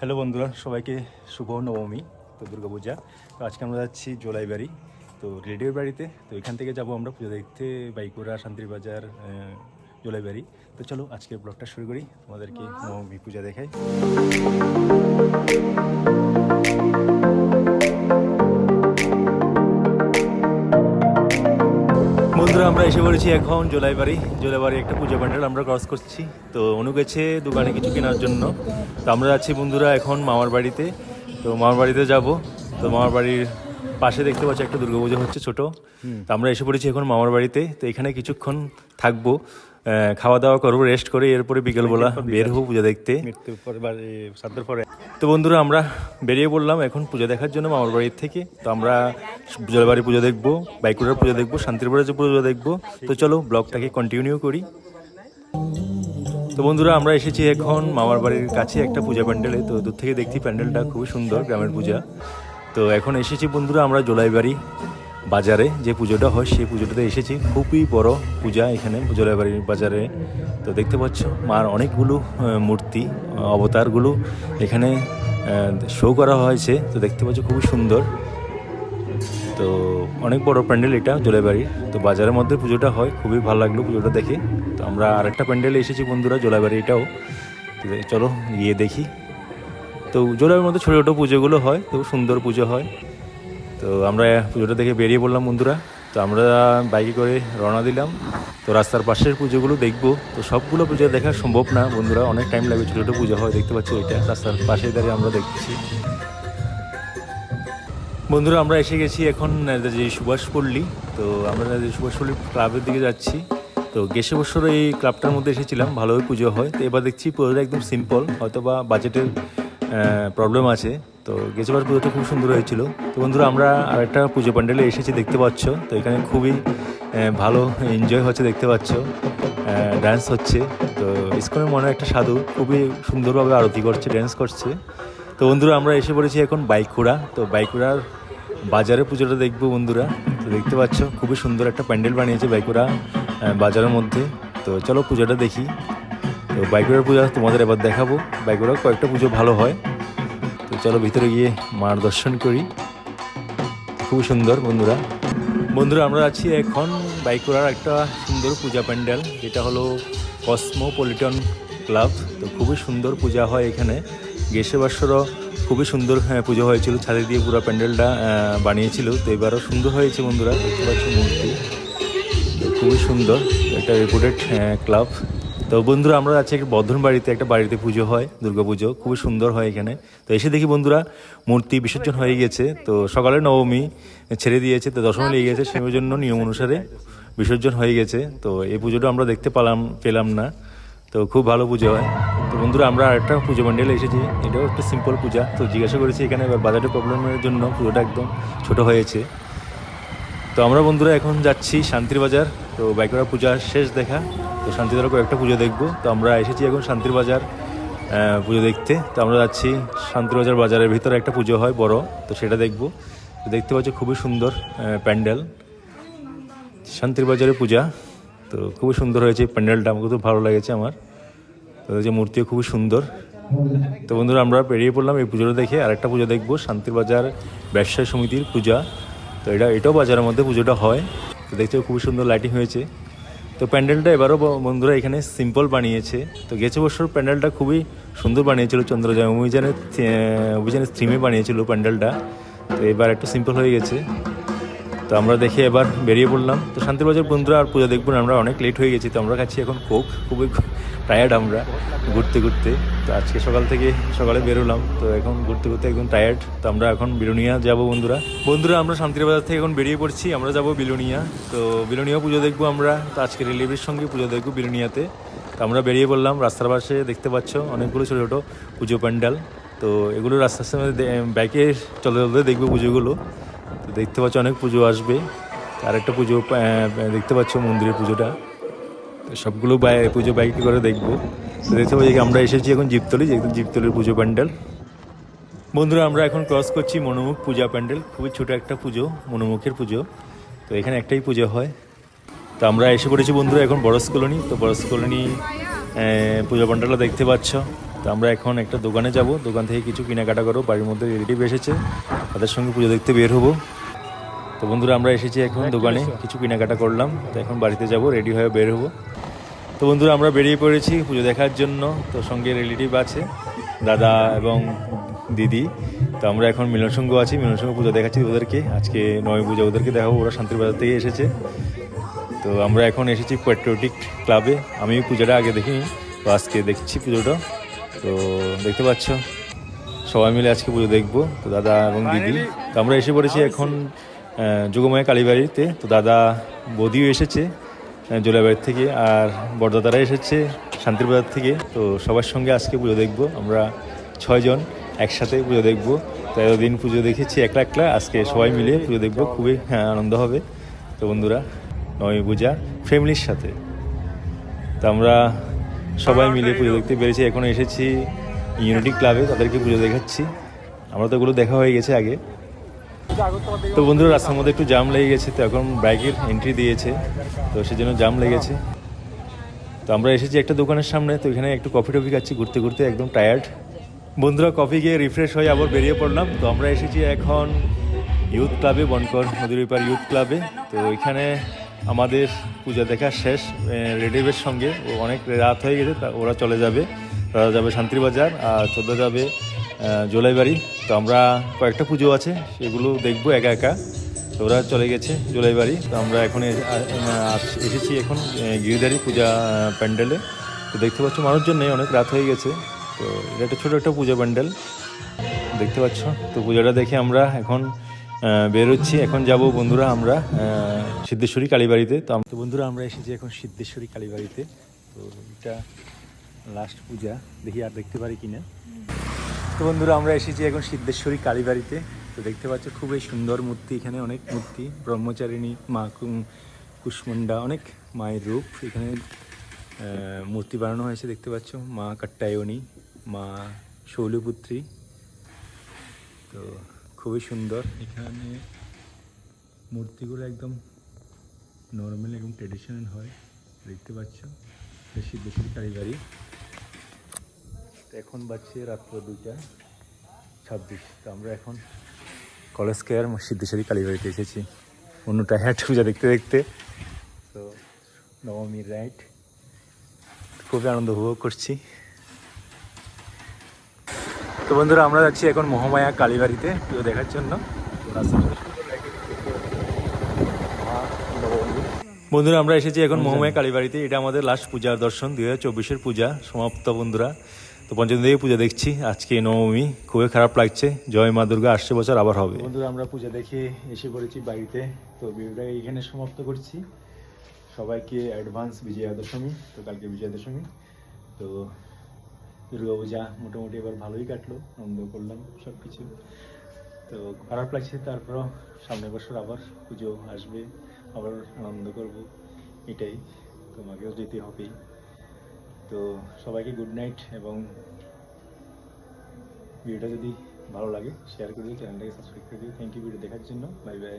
Hello বন্ধুরা সবাইকে শুভ নবমী তো দুর্গা পূজা। তো আজকে আমরা যাচ্ছি জোলাই বাড়ি তো রেডিওর বাড়িতে। তো এখান থেকে যাব আমরা পুজো দেখতে বাইকুড়া শান্তিবাজার জোলাইবাড়ি তো চলো আজকে ব্লগটা শুরু করি তোমাদেরকে নবমী পূজা দেখাই। আমরা এসে পড়েছি এখন জোলাইবাড়ি। জোলাইবাড়ি একটা পুজো প্যান্ডেল আমরা ক্রস করছি। তো অনু গেছে দোকানে কিছু কেনার জন্য। তো আমরা যাচ্ছি বন্ধুরা এখন মামার বাড়িতে। তো মামার বাড়িতে যাব। তো মামার বাড়ির পাশে দেখতে পাচ্ছি একটা দুর্গাপুজো হচ্ছে ছোট। তো আমরা এসে পড়েছি এখন মামার বাড়িতে। তো এখানে কিছুক্ষণ থাকব। খাওয়া দাওয়া করব রেস্ট করে এরপরে বিকেলবেলা বের হব পুজো দেখতে। তো বন্ধুরা আমরা বেরিয়ে পড়লাম এখন পুজো দেখার জন্য মামার বাড়ির থেকে। তো আমরা জলবাড়ি পুজো দেখব, বাইকুড়ার পুজো দেখব শান্তিরপাড়ার যে পুজো দেখব। তো চলো, ব্লগটাকে কন্টিনিউ করি। তো বন্ধুরা, আমরা এসেছি এখন মামার বাড়ির কাছে একটা পূজা প্যান্ডেলে। তো দূর থেকে দেখছি প্যান্ডেলটা খুবই সুন্দর, গ্রামের পূজা। তো এখন এসেছি বন্ধুরা, আমরা জোলাইবাড়ি বাজারে। যে পুজোটা হয়, সেই পুজোটাতে এসেছি। খুবই বড় পূজা এখানে জোলাইবাড়ির বাজারে। তো দেখতে পাচ্ছ, মার অনেকগুলো মূর্তি অবতারগুলো এখানে শো করা হয়েছে। তো দেখতে পাচ্ছ, খুবই সুন্দর। তো অনেক বড় প্যান্ডেল এটা জোলাইবাড়ির। তো বাজারের মধ্যে পুজোটা হয়, খুবই ভালো লাগল পুজোটা দেখে। তো আমরা আরেকটা প্যান্ডেলে এসেছি বন্ধুরা জোলাইবাড়ি এটাও তো চলো গিয়ে দেখি। তো জোলাইয়ের মধ্যে ছোটো ছোটো পুজোগুলো হয়, তো সুন্দর পুজো হয়। তো আমরা পুজোটা দেখে বেরিয়ে পড়লাম বন্ধুরা। তো আমরা বাইকে করে রওনা দিলাম। তো রাস্তার পাশের পুজোগুলো দেখব। তো সবগুলো পুজো দেখা সম্ভব না বন্ধুরা, অনেক টাইম লাগবে ছোটো ছোটো পুজো হয়, দেখতে পাচ্ছি এটা। রাস্তার পাশে দাঁড়িয়ে আমরা দেখছি। বন্ধুরা, আমরা এসে গেছি এখন যে সুভাষপল্লী তো আমরা যে সুভাষপল্লী ক্লাবের দিকে যাচ্ছি। তো গেছে বছর এই ক্লাবটার মধ্যে এসেছিলাম, ভালোই পুজো হয়। তো এবার দেখছি পুজোটা একদম সিম্পল হয়তো বা বাজেটের প্রবলেম আছে। তো গেছে বার পুজোটা খুব সুন্দর হয়েছিল। তো বন্ধুরা, আমরা আরেকটা পুজো প্যান্ডেলে এসেছি, দেখতে পাচ্ছ। তো এখানে খুবই ভালো এনজয় হচ্ছে, দেখতে পাচ্ছ। ডান্স হচ্ছে। তো ইস্কনের মনে একটা সাধু খুবই সুন্দরভাবে আরতি করছে ড্যান্স করছে। তো বন্ধুরা, আমরা এসে পড়েছি এখন বাইকুড়া। তো বাইকুড়ার বাজারে পুজোটা দেখব বন্ধুরা। তো দেখতে পাচ্ছ, খুবই সুন্দর একটা প্যান্ডেল বানিয়েছে বাইকুড়া বাজারের মধ্যে। তো চলো পুজোটা দেখি। তো বাইকুড়ার পূজা তোমাদের এবার দেখাবো। বাইকুড়ার কয়েকটা পুজো ভালো হয়। তো চলো ভিতরে গিয়ে মার দর্শন করি। খুব সুন্দর বন্ধুরা। বন্ধুরা, আমরা আছি এখন বাইকুড়ার একটা সুন্দর পূজা প্যান্ডেল, যেটা হলো কসমোপলিটন ক্লাব। তো খুবই সুন্দর পূজা হয় এখানে। গেছে বছরও খুবই সুন্দর হ্যাঁ, পুজো হয়েছিল। ছাদে দিয়ে পুরো প্যান্ডেলটা বানিয়েছিল। তো এবারও সুন্দর হয়েছে বন্ধুরা দেখতে পাচ্ছ মূর্তি। খুবই সুন্দর একটা রেপুটেড ক্লাব তো বন্ধুরা আমরা আছি একটা বর্ধন বাড়িতে একটা বাড়িতে পুজো হয় পুজো খুবই সুন্দর হয় এখানে। তো এসে দেখি বন্ধুরা মূর্তি বিসর্জন হয়ে গেছে তো সকালে নবমী ছেড়ে দিয়েছে তো দশমী লেগে গেছে সেই জন্য নিয়ম অনুসারে বিসর্জন হয়ে গেছে। তো এই পুজোটা আমরা দেখতে পেলাম পেলাম না। তো খুব ভালো পুজো হয়। বন্ধুরা, আমরা আরেকটা পুজো মণ্ডলে এসেছি। এটাও একটা সিম্পল পূজা। তো জিজ্ঞাসা করেছি এখানে এবার বাজারের প্রবলেমের জন্য পুজোটা একদম ছোট হয়েছে। তো আমরা বন্ধুরা এখন যাচ্ছি শান্তির বাজার। তো বাইকরা পূজা শেষ দেখা। তো শান্তিদার কয়েকটা পুজো দেখব। তো আমরা এসেছি এখন শান্তির বাজার পুজো দেখতে। তো আমরা যাচ্ছি শান্তির বাজার বাজারের ভিতরে একটা পুজো হয় বড়। তো সেটা দেখব। দেখতে পাচ্ছি খুবই সুন্দর প্যান্ডেল। শান্তির বাজারে পূজা। তো খুবই সুন্দর হয়েছে প্যান্ডেলটা। আমাকে খুব ভালো লেগেছে আমার। যে মূর্তিও খুবই সুন্দর। তো বন্ধুরা, আমরা বেরিয়ে পড়লাম এই পুজোটা দেখে। আরেকটা পুজো দেখব, শান্তির বাজার ব্যবসায়ী সমিতির পূজা। তো এটা, এটাও বাজারের মধ্যে পুজোটা হয়। তো দেখতে খুবই সুন্দর লাইটিং হয়েছে। তো প্যান্ডেলটা এবারও বন্ধুরা এখানে সিম্পল বানিয়েছে। তো গেছে বছর প্যান্ডেলটা খুবই সুন্দর বানিয়েছিল চন্দ্রজয় অভিযানের অভিযানের থিমে বানিয়েছিল প্যান্ডেলটা। তো এবার একটু সিম্পল হয়ে গেছে। তো আমরা দেখে এবার বেরিয়ে পড়লাম। তো শান্তিবাজার বন্ধুরা, আর পূজা দেখব না আমরা অনেক লেট হয়ে গেছি, তো আমরা খাচ্ছি এখন কোক খুবই টায়ার্ড আমরা ঘুরতে ঘুরতে। তো আজকে সকাল থেকে সকালে বেরোলাম তো এখন ঘুরতে ঘুরতে একদম টায়ার্ড তো আমরা এখন বিলোনিয়া যাব বন্ধুরা। বন্ধুরা, আমরা শান্তিবাজার থেকে এখন বেরিয়ে পড়ছি, আমরা যাব বিলোনিয়া। তো বিলোনিয়া পুজো দেখব আমরা, তো আজকে রিলিভের সঙ্গে পুজো দেখব বিলোনিয়াতে। তো আমরা বেরিয়ে পড়লাম, রাস্তার পাশে দেখতে পাচ্ছ, অনেকগুলো ছোটো ছোটো পুজো প্যান্ডেল। তো এগুলো রাস্তার সামনে বাইকে চলতে চলতে দেখব পুজোগুলো। তো দেখতে পাচ্ছ অনেক পুজো আসবে। আরেকটা পুজো আহ, দেখতে পাচ্ছ মন্দিরের পুজোটা। তো সবগুলো পুজো বাইকে করে দেখব। তো দেখতে পাচ্ছি আমরা এসেছি এখন জীবতলি যেহেতু জীবতলির পুজো প্যান্ডেল। বন্ধুরা আমরা এখন ক্রস করছি মনোমুখ পূজা প্যান্ডেল। খুবই ছোট একটা পুজো মনোমুখের পুজো। তো এখানে একটাই পুজো হয়। তো আমরা এসে পড়েছি বন্ধুরা এখন বড়স কলোনি। তো বড়স কলোনি পুজো প্যান্ডেলটা দেখতে পাচ্ছ। তো আমরা এখন একটা দোকানে যাব। দোকান থেকে কিছু কেনাকাটা করব। বাড়ির মধ্যে রিলেটিভ এসেছে। তাদের সঙ্গে পুজো দেখতে বের হব। তো বন্ধুরা আমরা এসেছি এখন দোকানে কিছু কেনাকাটা করলাম তো এখন বাড়িতে যাব রেডি হয়ে বের হব। তো বন্ধুরা আমরা বেরিয়ে পড়েছি পুজো দেখার জন্য তো সঙ্গে রিলেটিভ আছে দাদা এবং দিদি। তো আমরা এখন মিলন সঙ্গ আছি মিলন সঙ্গ পুজো দেখাচ্ছি ওদেরকে। আজকে নয় পুজো ওদেরকে দেখাবো ওরা শান্তিবাজার থেকে এসেছে। তো আমরা এখন এসেছি পেট্রোটিক ক্লাবে আমি পুজোটা আগে দেখিনি তো আজকে দেখছি পুজোটা। তো দেখতে পাচ্ছ সবাই মিলে আজকে পুজো দেখব তো দাদা এবং দিদি। তো আমরা এসে পড়েছি এখন যোগমায়া কালীবাড়িতে তো দাদা বদিও এসেছে জোলাবাড়ির থেকে আর বড়দাদারা এসেছে শান্তিরবাজার থেকে। তো সবার সঙ্গে আজকে পুজো দেখব আমরা ছয়জন একসাথে পুজো দেখব। তো এতদিন পুজো দেখেছি একলা একলা আজকে সবাই মিলে পুজো দেখব খুবই হ্যাঁ, আনন্দ হবে। তো বন্ধুরা নয় পূজা ফ্যামিলির সাথে। তো আমরা সবাই মিলে পুজো দেখতে পেরেছি এখন এসেছি ইউনিটি ক্লাবে তাদেরকে পুজো দেখাচ্ছি। আমরা তো ওগুলো দেখা হয়ে গেছে আগে। তো বন্ধুরা, রাস্তার মধ্যে একটু জাম লেগে গেছে, তো এখন বাইকের এন্ট্রি দিয়েছে, তো সেজন্য জাম লেগেছে। তো আমরা এসেছি একটা দোকানের সামনে, তো এখানে একটু কফি টফি খাচ্ছি, ঘুরতে ঘুরতে একদম টায়ার্ড বন্ধুরা কফি খেয়ে রিফ্রেশ হয়ে আবার বেরিয়ে পড়লাম, তো আমরা এসেছি এখন ইউথ ক্লাবে বনকর নদীর ইউথ ক্লাবে তো এখানে আমাদের পূজা দেখা শেষ রেডিভের সঙ্গে। অনেক রাত হয়ে গেছে ওরা চলে যাবে। তারা যাবে শান্তিবাজার, আর চোদ্দ যাবে জোলাইবাড়ি। তো আমরা কয়েকটা পুজো আছে, সেগুলো দেখব একা একা। তো ওরা চলে গেছে জোলাইবাড়ি। তো আমরা এখন এসেছি এখন গিরিধারী পূজা প্যান্ডেলে। তো দেখতে পাচ্ছ মানুষজন নেই, অনেক রাত হয়ে গেছে। তো এটা একটা ছোটো একটা পূজা প্যান্ডেল। দেখতে পাচ্ছ? তো পুজোটা দেখে আমরা এখন বেরোচ্ছি। এখন যাব বন্ধুরা আমরা সিদ্ধেশ্বরী কালীবাড়িতে। তো তো বন্ধুরা আমরা এসেছি এখন সিদ্ধেশ্বরী কালীবাড়িতে। তো এটা লাস্ট পূজা। দেখি আর দেখতে পারি কিনা। তো বন্ধুরা, আমরা এসেছি এখন সিদ্ধেশ্বরী কালীবাড়িতে। তো দেখতে পাচ্ছ, খুবই সুন্দর মূর্তি এখানে, অনেক মূর্তি। ব্রহ্মচারিণী, মা কু- কুষ্মণ্ডা অনেক মায়ের রূপ এখানে মূর্তি বানানো হয়েছে, দেখতে পাচ্ছ। মা কাট্টায়নী, মা শৈলপুত্রী। তো খুবই সুন্দর। এখানে মূর্তিগুলো একদম নর্মাল এবং ট্রেডিশনাল হয়। দেখতে পাচ্ছ সিদ্ধেশ্বরী কালীবাড়ি। এখন বাজছে রাত্র দুইটা ছাব্বিশ। তো আমরা এখন কলেজ কেয়ার সিদ্ধেশ্বরী, কালীবাড়িতে এসেছি। অন্যটা হ্যাট পূজা দেখতে দেখতে। তো নবমীর রাইট খুবই আনন্দ উপভোগ করছি। তো বন্ধুরা, আমরা যাচ্ছি এখন মহামায়া কালীবাড়িতে পুজো দেখার জন্য। বন্ধুরা, আমরা এসেছি এখন মহামায়া কালীবাড়িতে। এটা আমাদের লাস্ট পূজার দর্শন, দুই হাজার চব্বিশের পূজা। সমাপ্ত বন্ধুরা। তো পঞ্চম থেকে পূজা দেখছি। আজকে নবমী, খুবই খারাপ লাগছে। জয় মা দুর্গা, আসছে বছর আবার হবে। বন্ধুরা, আমরা পূজা দেখে এসে পড়েছি বাড়িতে। তো ভিডিওটা এখানে সমাপ্ত করছি। সবাইকে অ্যাডভান্স বিজয়া দশমী, তো কালকে বিজয়া দশমী। তো দুর্গা পূজা মোটামুটি এবার ভালোই কাটলো, আনন্দ করলাম সব কিছু তো খারাপ লাগছে, তারপরও সামনের বছর আবার পুজো আসবে, আবার আনন্দ করব, এটাই। তোমাকেও যেতে হবেই। তো সবাইকে গুড নাইট এবং ভিডিওটা যদি ভালো লাগে শেয়ার করে দিও চ্যানেলটাকে সাবস্ক্রাইব করে দিও। থ্যাংক ইউ ভিডিও দেখার জন্য। Bye bye